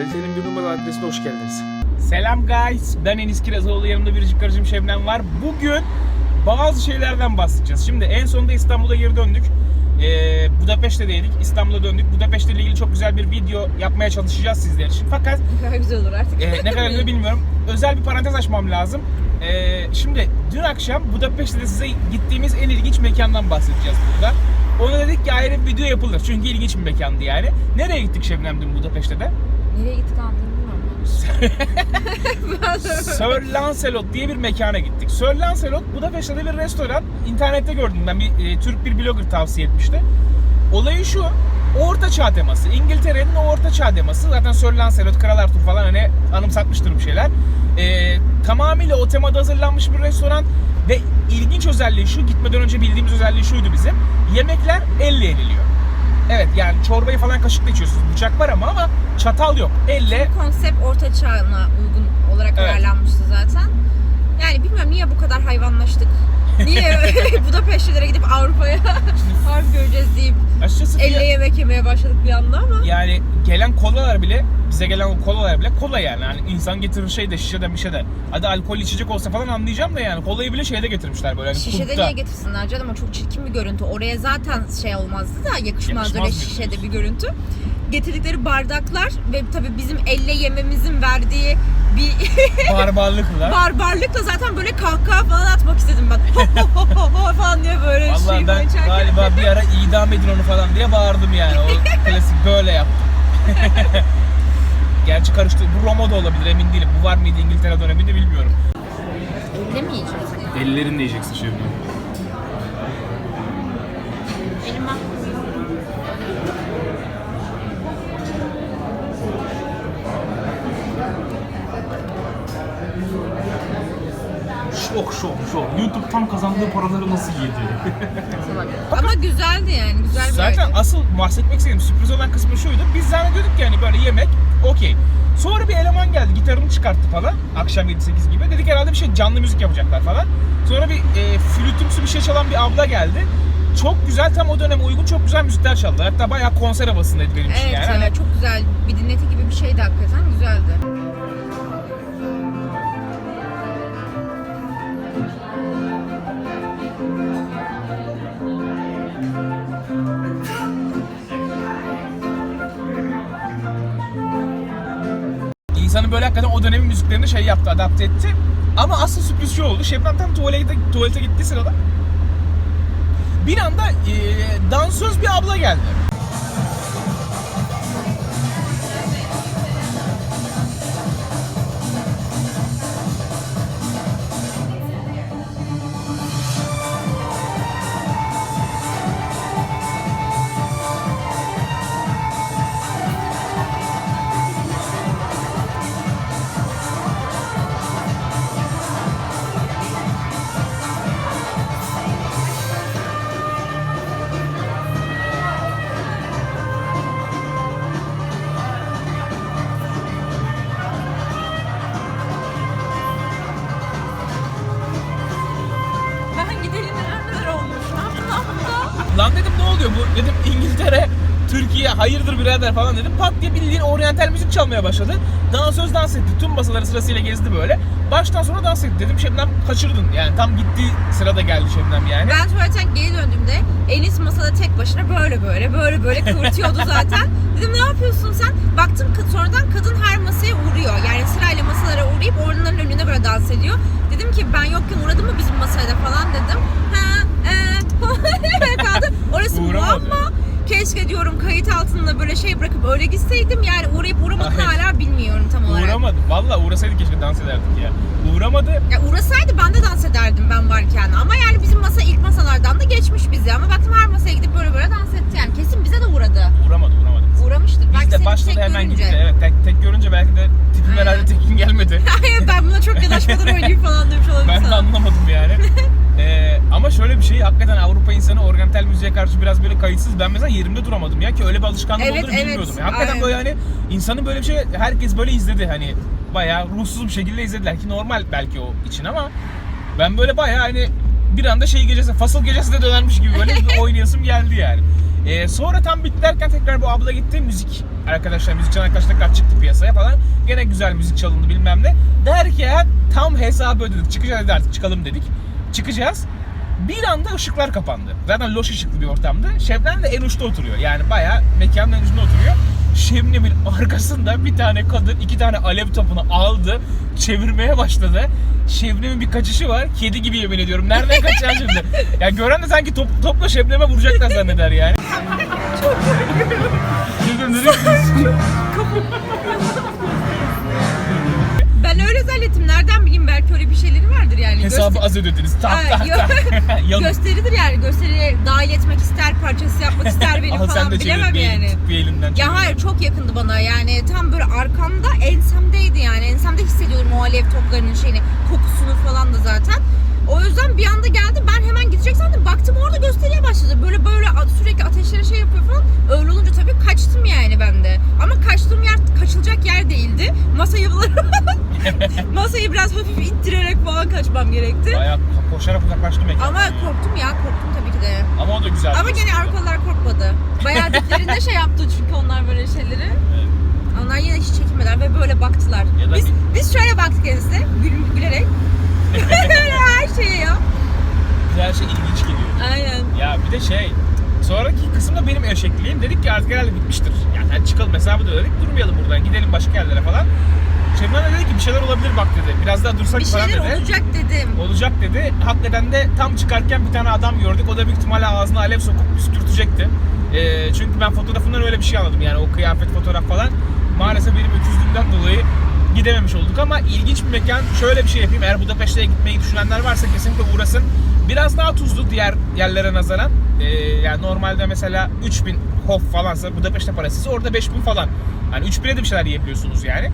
Kalitenin bir numara adresine hoş geldiniz. Selam guys. Ben Enis Kirazoğlu. Yanımda biricik karıcığım Şebnem var. Bugün bazı şeylerden bahsedeceğiz. Şimdi en sonunda İstanbul'a geri döndük. Ee, Budapeşte'deydik. İstanbul'a döndük. Budapeşte ile ilgili çok güzel bir video yapmaya çalışacağız sizler için. Fakat Ne kadar güzel olur artık. e, ne kadar güzel bilmiyorum. Özel bir parantez açmam lazım. Ee, şimdi dün akşam Budapeşte'de size gittiğimiz en ilginç mekandan bahsedeceğiz burada. Ona dedik ki ayrı bir video yapılır. Çünkü ilginç bir mekandı yani. Nereye gittik Şebnem dün Budapeşte'de? Nereye gittik anladın bilmiyorum. Sir Lancelot diye bir mekana gittik. Sir Lancelot Budapeşte'de bir restoran. İnternette gördüm ben bir e, Türk bir blogger tavsiye etmişti. Olayı şu. Orta Çağ teması. İngiltere'nin o Orta Çağ teması. Zaten Sir Lancelot, Kral Arthur falan hani anımsatmıştır bir şeyler. E, tamamıyla o temada hazırlanmış bir restoran ve ilginç özelliği şu. Gitmeden önce bildiğimiz özelliği şuydu bizim. Yemekler elle yeniliyor. Evet yani çorbayı falan kaşıkla içiyorsunuz. Bıçak var ama ama çatal yok. Elle Konsept orta çağına uygun olarak Evet. ayarlanmıştı zaten. Yani bilmiyorum niye bu kadar hayvanlaştık. Niye Budapeşte'lere gidip Avrupa'ya harf göreceğiz açıkçası fiyat- elle yemek yemeye başladık bir anda ama. Yani gelen kolalar bile bize gelen o kolalar bile kola yani. yani insan getirir şey de şişede bir şey de. Hadi alkol içecek olsa falan anlayacağım da yani kolayı bile şeyde getirmişler böyle hani Şişede niye getirsinler canım o çok çirkin bir görüntü. Oraya zaten şey olmazdı da yakışmaz Yakışmaz öyle mıydı şişede bir görüntü. Getirdikleri bardaklar ve tabii bizim elle yememizin verdiği bir Barbarlıkla. barbarlıkla zaten böyle kahkaha falan atmak istedim ben. falan diye böyle Vallahi şey ben içerken. galiba bir ara idam edin onu falan diye bağırdım yani. O klasik böyle yaptım. Gerçi karıştı. Bu Roma da olabilir emin değilim. Bu var mıydı İngiltere döneminde bilmiyorum. Elle mi yiyeceğiz? Ellerini diyeceksin şimdi. Elim Şok şok şok. YouTube tam kazandığı paraları nasıl yedi? Ama güzeldi yani. Güzel bir Zaten hareket. asıl bahsetmek istediğim sürpriz olan kısmı şuydu. Biz zannediyorduk ki hani böyle yemek okey. Sonra bir eleman geldi gitarını çıkarttı falan akşam 7-8 gibi. Dedik herhalde bir şey canlı müzik yapacaklar falan. Sonra bir e, flütümsü bir şey çalan bir abla geldi. Çok güzel tam o döneme uygun çok güzel müzikler çaldı. Hatta bayağı konser havasındaydı benim için Evet yani. ya, Hani çok güzel. Bir dinleti gibi bir şeydi hakikaten. Güzeldi. İnsanı böyle hakikaten o dönemin müziklerini şey yaptı, adapte etti. Ama asıl sürpriz şu oldu. Şebnem tam tuvalete, tuvalete gittiği sırada bir anda e, dansöz bir abla geldi. İngiltere, Türkiye hayırdır birader falan dedim. Pat diye bildiğin oryantal müzik çalmaya başladı. Dansöz dans etti. Tüm masaları sırasıyla gezdi böyle. Baştan sona dans etti. Dedim Şebnem kaçırdın. Yani tam gittiği sırada geldi Şebnem yani. Ben tuvaletten geri döndüğümde Enis masada tek başına böyle böyle böyle böyle kıvırtıyordu zaten. Dedim ne yapıyorsun sen? Baktım sonradan kadın her masaya uğruyor. Yani sırayla masalara uğrayıp onların önünde böyle dans ediyor. Dedim ki ben yokken uğradı mı bizim masaya da falan dedim. Ha, e, kaldı. Orası Uğramadı. muamma. Keşke diyorum kayıt altında böyle şey bırakıp öyle gitseydim. Yani uğrayıp uğramadığını Hayır. hala bilmiyorum tam olarak. Uğramadı. Valla uğrasaydı keşke dans ederdik ya. Uğramadı. Ya uğrasaydı ben de dans ederdim ben varken. Ama yani bizim masa ilk masalardan da geçmiş bizi. Ama baktım her masaya gidip böyle böyle dans etti yani. Kesin bize de uğradı. Uğramadı uğramadı. Uğramıştır. Biz belki de başladı hemen görünce. gitti. Evet tek, tek görünce belki de tipim Aynen. herhalde tekin gelmedi. Hayır ben buna çok yanaşmadan oynayayım falan demiş olabilir ben de sana. anlamadım yani. Ee, ama şöyle bir şey hakikaten Avrupa insanı oryantal müziğe karşı biraz böyle kayıtsız. Ben mesela yerimde duramadım ya ki öyle bir alışkanlık Evet, olduğunu evet. bilmiyordum. Ya. Hakikaten Aynen. böyle hani insanın böyle bir şey herkes böyle izledi hani bayağı ruhsuz bir şekilde izlediler ki normal belki o için ama ben böyle bayağı hani bir anda şey gecesi fasıl gecesi de dönermiş gibi böyle bir oynayasım geldi yani. Ee, sonra tam bitti derken tekrar bu abla gitti müzik arkadaşlar müzik çalan arkadaşlar tekrar çıktı piyasaya falan. Gene güzel müzik çalındı bilmem ne. Derken tam hesabı ödedik. Çıkacağız dedi artık çıkalım dedik. Çıkacağız. Bir anda ışıklar kapandı. Zaten loş ışıklı bir ortamdı. Şebnem de en uçta oturuyor. Yani bayağı mekanın en ucunda oturuyor. Şebnem'in arkasında bir tane kadın iki tane alev topunu aldı. Çevirmeye başladı. Şebnem'in bir kaçışı var. Kedi gibi yemin ediyorum. Nereden kaçacağım şimdi? Ya gören de sanki top, topla Şebnem'e vuracaklar zanneder yani. Şebnem nereye gidiyorsun? Ben öyle zannettim. Nereden bileyim belki öyle bir şeyleri yani. Hesabı az ödediniz. Tak Ha, tak yok. tak. Gösteridir yani. Gösteriye dahil etmek ister, parçası yapmak ister beni Aha, falan sen de bilemem çevir, yani. elin- bir elinden çevir. Ya hayır çok yakındı bana yani tam böyle arkamda ensemdeydi yani ensemde hissediyordum o alev toplarının şeyini kokusunu falan da zaten. O yüzden bir anda geldi ben hemen gidecek sandım baktım orada gösteriye başladı böyle böyle sürekli ateşlere şey yapıyor falan öyle olunca tabii kaçtım yani ben de ama kaçtığım yer kaçılacak yer değildi masayı masayı biraz hafif ittirerek falan kaçmam gerekti Bayağı koşarak uzaklaştım mekandan. ama korktum ya korktum tabii ki de Ama o da güzel. ama gene arkalar korkmadı bayağı diplerinde şey yaptı çünkü onlar böyle şeyleri Evet. onlar yine hiç çekinmeden ve böyle baktılar. Biz, bir- biz şöyle baktık kendisine gül, gülerek. Her şeye ya. Her şey ilginç geliyor. Aynen. Ya bir de şey sonraki kısımda benim eşekliğim dedik ki artık herhalde bitmiştir. Yani çıkalım hesabı da ödedik durmayalım buradan gidelim başka yerlere falan. Şebnem de dedi ki bir şeyler olabilir bak dedi. Biraz daha dursak Bir falan şeyler dedi. olacak dedim. Olacak dedi. Hakikaten de tam çıkarken bir tane adam gördük. O da büyük ihtimalle ağzına alev sokup püskürtecekti. Ee, çünkü ben fotoğrafından öyle bir şey anladım. Yani o kıyafet fotoğraf falan. Maalesef benim öküzlüğümden dolayı gidememiş olduk ama ilginç bir mekan. Şöyle bir şey yapayım. Eğer Budapeşte'ye gitmeyi düşünenler varsa kesinlikle uğrasın. Biraz daha tuzlu diğer yerlere nazaran. Ee, yani normalde mesela 3000 hof falansa Budapeşte parası orada 5000 falan. Hani 3000'e de bir şeyler yiyebiliyorsunuz yani.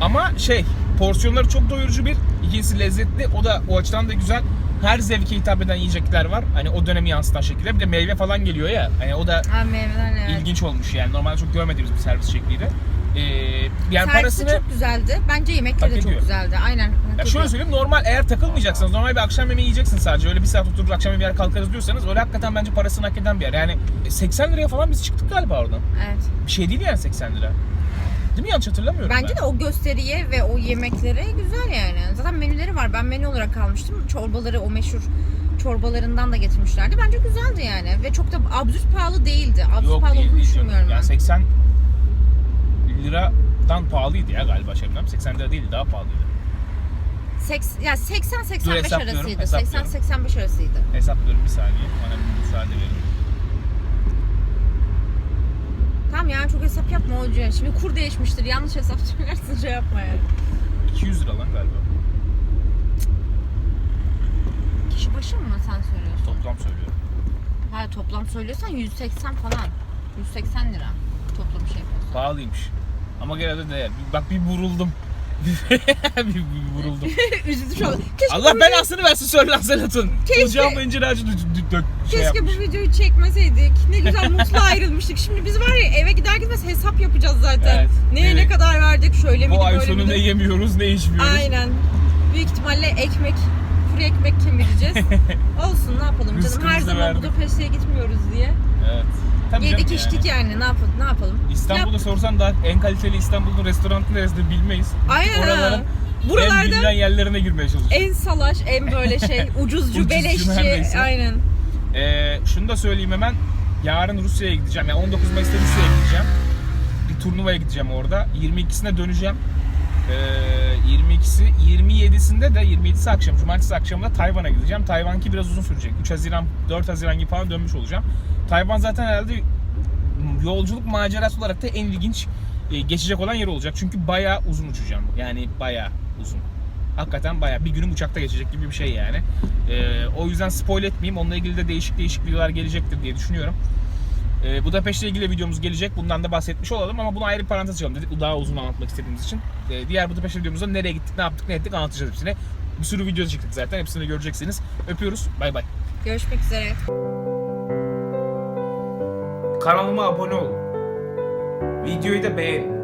Ama şey porsiyonları çok doyurucu bir. İkincisi lezzetli. O da o açıdan da güzel. Her zevke hitap eden yiyecekler var. Hani o dönemi yansıtan şekilde. Bir de meyve falan geliyor ya. Hani o da Ha meyveler evet. ilginç olmuş yani. Normalde çok görmediğimiz bir servis şekliydi. Ee, yani Servisi parasını çok güzeldi. Bence yemekleri Hak de çok ediyor. güzeldi. Aynen. hak ya şöyle ediyor. söyleyeyim normal eğer takılmayacaksınız normal bir akşam yemeği yiyeceksiniz sadece öyle bir saat oturup akşam yemeği yer kalkarız diyorsanız öyle hakikaten bence parasını hak eden bir yer. Yani 80 liraya falan biz çıktık galiba oradan. Evet. Bir şey değil yani 80 lira. Değil mi yanlış hatırlamıyorum Bence ben. de o gösteriye ve o yemeklere güzel yani. Zaten menüleri var. Ben menü olarak almıştım. Çorbaları o meşhur çorbalarından da getirmişlerdi. Bence güzeldi yani. Ve çok da absürt pahalı değildi. Absürt Yok pahalı değil, olduğunu düşünmüyorum ben. Yani 80 liradan pahalıydı ya galiba Şebnem. 80 lira değil daha pahalıydı. Seks, ya 80-85 Dur, hesaplıyorum, arasıydı. hesaplıyorum. 80-85 arasıydı. Hesaplıyorum bir saniye. Bana bir müsaade verin. Tamam ya çok hesap yapma hoca. Şimdi kur değişmiştir. Yanlış hesap söylersin şey yapma yani. 200 lira lan galiba. Kişi başı mı sen söylüyorsun? Toplam söylüyorum. Ha toplam söylüyorsan 180 falan. 180 lira toplam şey yapıyorsan. Pahalıymış. Ama gene de değer. Bak bir vuruldum. Bir, bir vuruldum. Üzüldü şu an. Keşke, Allah bu, belasını versin söyle lan Selat'ın. Keşke- Ocağıma incir ağacı dö- dö- dök şey keşke yapmış. bu videoyu çekmeseydik. Ne güzel mutlu ayrılmıştık. Şimdi biz var ya eve gider gitmez hesap yapacağız zaten. Evet. Neye Evet. ne kadar verdik şöyle miydi Bu ay böyle sonu miydi? ne yemiyoruz ne içmiyoruz. Aynen. Büyük ihtimalle ekmek, kuru ekmek kemireceğiz. Olsun ne yapalım canım. Her Rızkımızı zaman verdik. Budapeşte'ye gitmiyoruz diye. Evet. Tabii Yedik canım içtik yani. Ne yapalım? Ne yapalım? İstanbul'da Yap- sorsan da en kaliteli İstanbul'un restoranı neresinde bilmeyiz. Aynen Oraların en Buralarda bilinen yerlerine girmeye çalışıyoruz. en salaş, en böyle şey ucuzcu, Ucuzcu beleşçi. neredeyse. Aynen. Ee, şunu da söyleyeyim hemen. Yarın Rusya'ya gideceğim. Yani 19 Mayıs'ta Rusya'ya gideceğim. Bir turnuvaya gideceğim orada. 22'sine döneceğim. Ee, 22'si, 27'sinde de 27'si akşam, cumartesi akşamında Tayvan'a gideceğim. Tayvan'ki biraz uzun sürecek. 3 Haziran, 4 Haziran gibi falan dönmüş olacağım. Tayvan zaten herhalde yolculuk macerası olarak da en ilginç e, geçecek olan yer olacak. Çünkü bayağı uzun uçacağım. Yani bayağı uzun. Hakikaten bayağı bir günüm uçakta geçecek gibi bir şey yani. Ee, o yüzden spoil etmeyeyim. Onunla ilgili de değişik değişik videolar gelecektir diye düşünüyorum. Ee, Budapeşt'le ilgili videomuz gelecek. Bundan da bahsetmiş olalım ama bunu ayrı bir parantez açalım dedik. Bu daha uzun anlatmak istediğimiz için. Ee, diğer Budapeşt videomuzda nereye gittik, ne yaptık, ne ettik anlatacağız hepsini. Bir sürü video çıktık zaten. Hepsini de göreceksiniz. Öpüyoruz. Bay bay. Görüşmek üzere. Kanalıma abone olun. Videoyu da beğenin.